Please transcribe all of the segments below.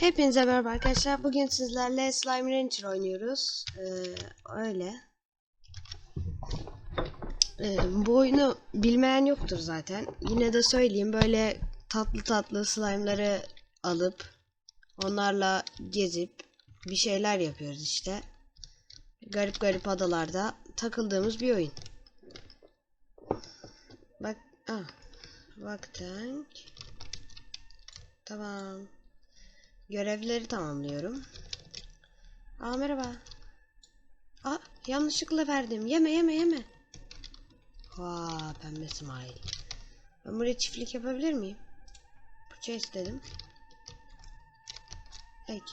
Hepinize merhaba arkadaşlar. Bugün sizlerle Slime Rancher oynuyoruz. Ee, öyle. Ee, bu oyunu bilmeyen yoktur zaten. Yine de söyleyeyim böyle tatlı tatlı slime'ları alıp onlarla gezip bir şeyler yapıyoruz işte. Garip garip adalarda takıldığımız bir oyun. Bak, ah, baktık. Tamam. Görevleri tamamlıyorum. Aa merhaba. Aa yanlışlıkla verdim. Yeme yeme yeme. Aa pembe smile. Ben buraya çiftlik yapabilir miyim? Fırça istedim. Ek.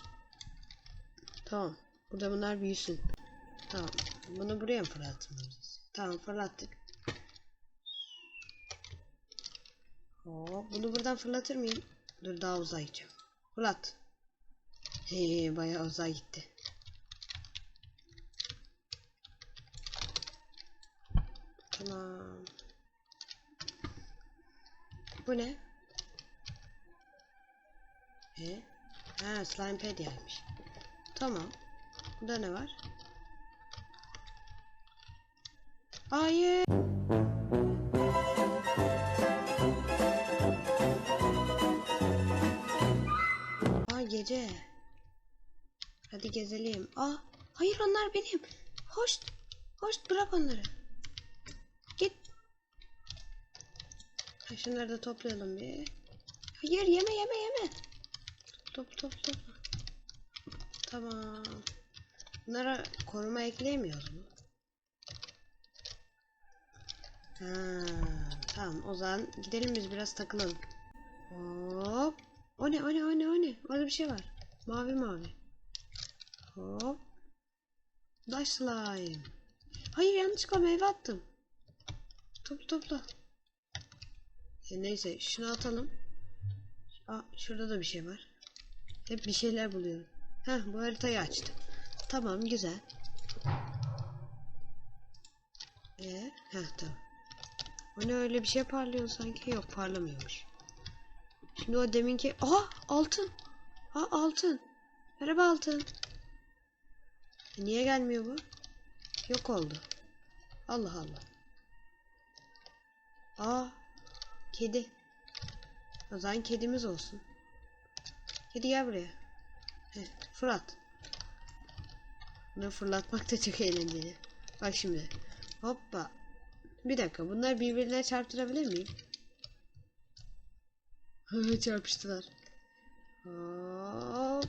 Tamam. Burada bunlar büyüsün. Tamam. Bunu buraya mı fırlatmalıyız? Tamam fırlattık. Hop, bunu buradan fırlatır mıyım? Dur daha uzağa gideceğim. Fırlat. He, bayağı uzağa gitti. Tamam. Bu ne? He? Ha, Slimepedia'ymış. Tamam. Burada ne var? Hayır. Aa gece. Hadi gezelim. Aa hayır onlar benim. Hoş. Hoş bırak onları. Git. Ha, şunları da toplayalım bir. Hayır yeme yeme yeme. Top top top. Tamam. Bunlara koruma ekleyemiyoruz mu? Ha, tamam o zaman gidelim biz biraz takılalım. Hop. O ne o ne o ne o ne? Orada bir şey var. Mavi mavi. Hop. Daş slime. Hayır yanlışlıkla meyve attım. Topla topla. E, neyse şunu atalım. Aa, şurada da bir şey var. Hep bir şeyler buluyorum. Heh bu haritayı açtı. Tamam güzel. Ee, heh tamam. O ne öyle bir şey parlıyor sanki? Yok parlamıyormuş. Şimdi o deminki... Aha altın. Ha altın. Merhaba altın. Niye gelmiyor bu? Yok oldu. Allah Allah. Aa kedi. O zaman kedimiz olsun. Kedi gel buraya. Heh, fırlat. Bunu fırlatmak da çok eğlenceli. Bak şimdi. Hoppa. Bir dakika bunlar birbirine çarptırabilir miyim? Çarpıştılar. Hop.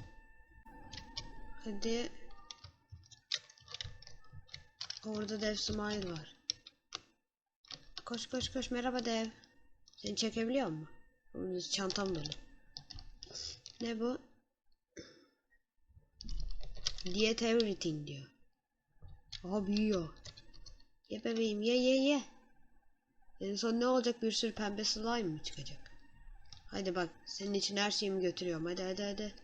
Hadi. Orada dev smile var. Koş koş koş merhaba dev. Seni çekebiliyor mu? Çantam dolu. Ne bu? Diet everything diyor. Aha büyüyor. Ye bebeğim ye ye ye. En son ne olacak bir sürü pembe slime mı çıkacak? Hadi bak senin için her şeyimi götürüyorum. Hadi hadi hadi.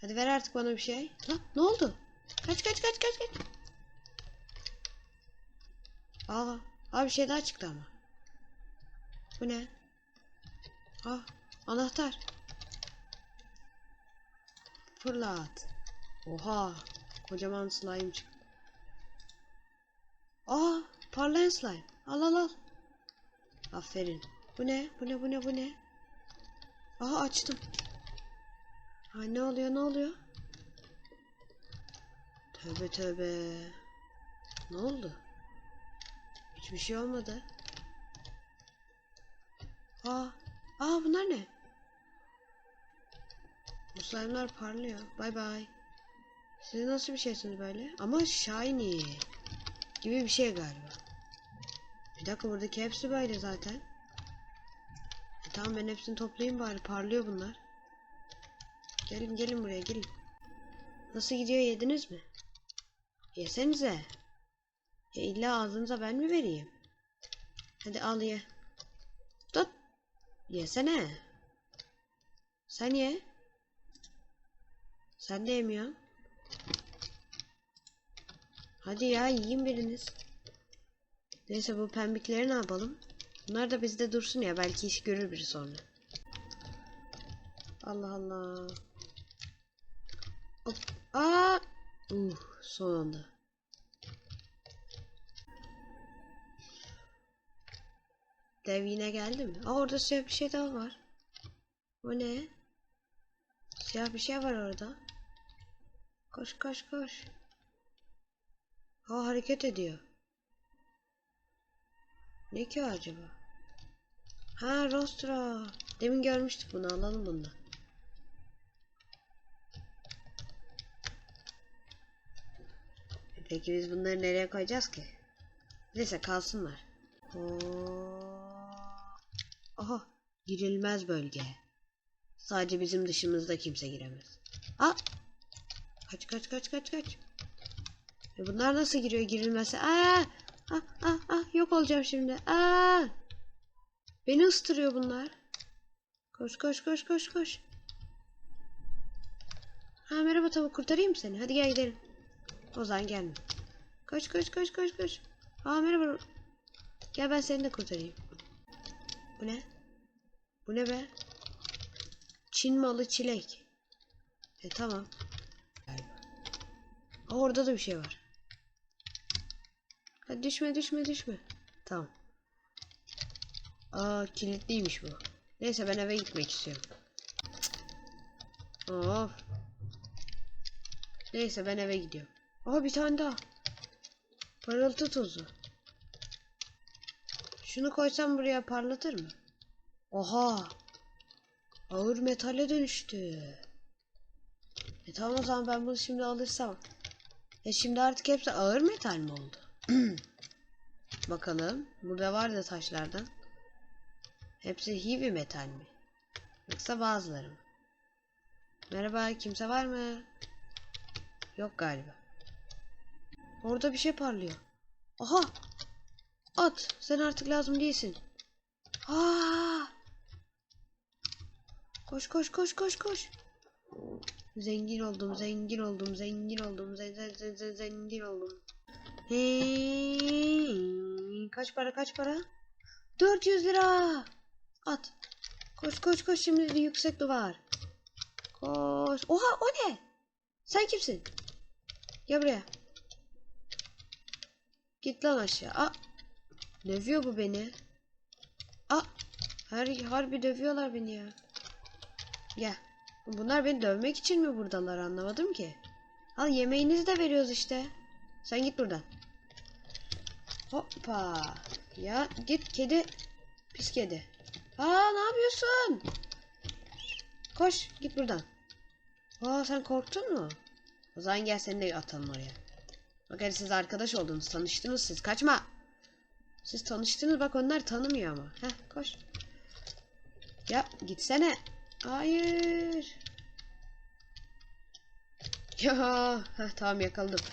Hadi ver artık bana bir şey. Lan ne oldu? Kaç kaç kaç kaç kaç. Aa, aa bir şey daha çıktı ama. Bu ne? Aa anahtar. Fırlat. Oha kocaman slime çıktı. Aa parlayan slime. Al al al. Aferin. Bu ne? Bu ne? Bu ne? Bu ne? Aha açtım. Ha ne oluyor? Ne oluyor? Tövbe tövbe. Ne oldu? Hiçbir şey olmadı. Aa, aa bunlar ne? Bu slime'lar parlıyor. Bay bay. Siz nasıl bir şeysiniz böyle? Ama shiny gibi bir şey galiba. Bir dakika buradaki hepsi böyle zaten. E tamam ben hepsini toplayayım bari parlıyor bunlar. Gelin gelin buraya gelin. Nasıl gidiyor yediniz mi? Yesenize. Ya illa ağzınıza ben mi vereyim? Hadi al ye. Tut. Yesene. Sen ye. Sen de yemiyorsun. Hadi ya yiyin biriniz. Neyse bu pembikleri ne yapalım? Bunlar da bizde dursun ya belki iş görür biri sonra. Allah Allah. Hop. Aa! Uh, son. Dev yine geldi mi? Aa orada siyah bir şey daha var. O ne? Siyah bir şey var orada. Koş koş koş. Aa hareket ediyor. Ne ki acaba? Ha Rostra. Demin görmüştük bunu alalım bunu. da. Peki biz bunları nereye koyacağız ki? Neyse kalsınlar. Oo. Aha girilmez bölge. Sadece bizim dışımızda kimse giremez. Aa! Kaç kaç kaç kaç kaç. E bunlar nasıl giriyor girilmezse? Aa! Ah ah ah yok olacağım şimdi. Aa! Beni ıstırıyor bunlar. Koş koş koş koş koş. Ha merhaba tavuk kurtarayım seni? Hadi gel gidelim. O zaman gelme. Koş koş koş koş koş. Ha merhaba. Gel ben seni de kurtarayım. Bu ne? Bu ne be? Çin malı çilek. E tamam. Aa, orada da bir şey var. Hadi düşme düşme düşme. Tamam. Aa kilitliymiş bu. Neyse ben eve gitmek istiyorum. Cık. Of. Neyse ben eve gidiyorum. Aa bir tane daha. Parıltı tozu. Şunu koysam buraya parlatır mı? Oha. Ağır metale dönüştü. E tamam o zaman ben bunu şimdi alırsam. E şimdi artık hepsi ağır metal mi oldu? Bakalım. Burada vardı taşlardan. Hepsi heavy metal mi? Yoksa bazıları mı? Merhaba kimse var mı? Yok galiba. Orada bir şey parlıyor. Aha! At! Sen artık lazım değilsin. Aa! Koş koş koş koş koş. Zengin oldum, zengin oldum, zengin oldum, zen, zen, zen, zen- zengin oldum. Hey, kaç para kaç para? 400 lira. At. Koş koş koş şimdi yüksek duvar. Koş. Oha o ne? Sen kimsin? Gel buraya. Git lan aşağı. Aa. Dövüyor bu beni. Aa. Her, harbi dövüyorlar beni ya. Gel. Bunlar beni dövmek için mi buradalar anlamadım ki. Al yemeğinizi de veriyoruz işte. Sen git buradan. Hoppa. Ya git kedi. Pis kedi. Aa ne yapıyorsun? Koş git buradan. Aa sen korktun mu? O zaman gel seni de atalım oraya. Bak siz arkadaş oldunuz. Tanıştınız siz. Kaçma. Siz tanıştınız bak onlar tanımıyor ama. Heh koş. Ya gitsene. Hayır. Ya heh, tamam yakaladım.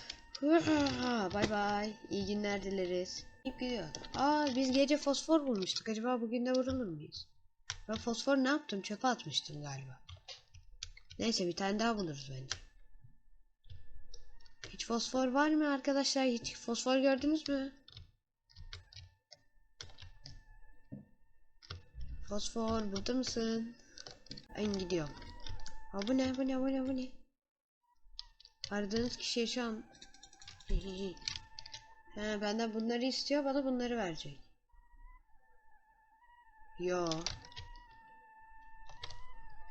Bay bay. İyi günler dileriz. Gidiyor. Aa biz gece fosfor bulmuştuk. Acaba bugün de vurulur muyuz? Ben fosfor ne yaptım? Çöpe atmıştım galiba. Neyse bir tane daha buluruz bence. Hiç fosfor var mı arkadaşlar? Hiç fosfor gördünüz mü? Fosfor burada mısın? Ben gidiyorum. Ha bu ne bu ne bu ne bu ne? Aradığınız kişiye şu an He benden bunları istiyor bana bunları verecek. Yo.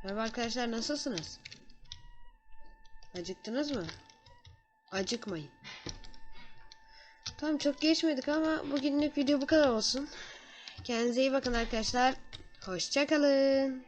Merhaba arkadaşlar nasılsınız? Acıktınız mı? Acıkmayın. Tamam çok geçmedik ama bugünlük video bu kadar olsun. Kendinize iyi bakın arkadaşlar. Hoşçakalın.